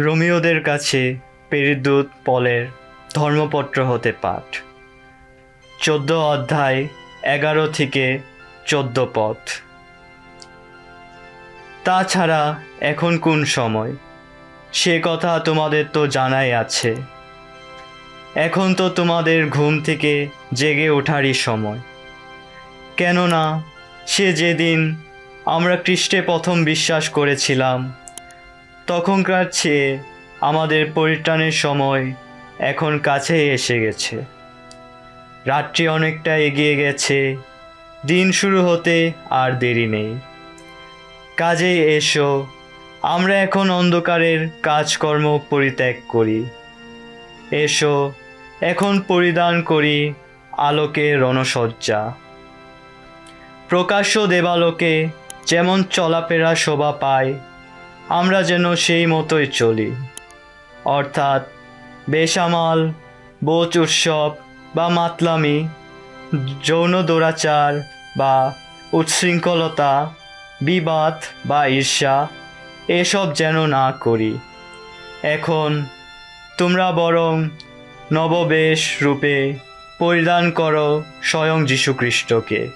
রোমিওদের কাছে পেরিদূত পলের ধর্মপত্র হতে পাঠ। চোদ্দ অধ্যায়, এগারো থেকে চোদ্দ পথ। তাছাড়া এখন কোন সময়? সে কথা তোমাদের তো জানাই আছে। এখন তো তোমাদের ঘুম থেকে জেগে ওঠারই সময়। কেননা সে যেদিন আমরা খ্রিস্টে প্রথম বিশ্বাস করেছিলাম তখনকার চেয়ে আমাদের পরিত্রাণের সময় এখন কাছেই এসে গেছে। রাত্রি অনেকটা এগিয়ে গেছে, দিন শুরু হতে আর দেরি নেই। কাজেই এসো, আমরা এখন অন্ধকারের কাজকর্ম পরিত্যাগ করি। এসো, এখন পরিধান করি আলোকে রণসজ্জা। প্রকাশ্য দেবালোকে যেমন চলাফেরা শোভা পায় আমরা যেন সেই মতোই চলি। অর্থাৎ বেসামাল, বোচ উৎসব বা মাতলামি, যৌন দৌরাচার বা উচ্ছৃঙ্খলতা, বিবাদ বা ঈর্ষা, এসব যেন না করি। এখন তোমরা বরং নববেশ রূপে পরিধান করো স্বয়ং যীশুখ্রিস্টকে।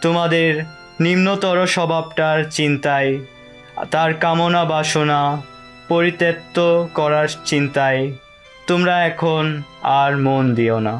তোমাদের নিম্নতর স্বভাবটার চিন্তায় তার কামনা বাসনা পরিত্যক্ত করার চিন্তায় তোমরা এখন আর মন দিও না।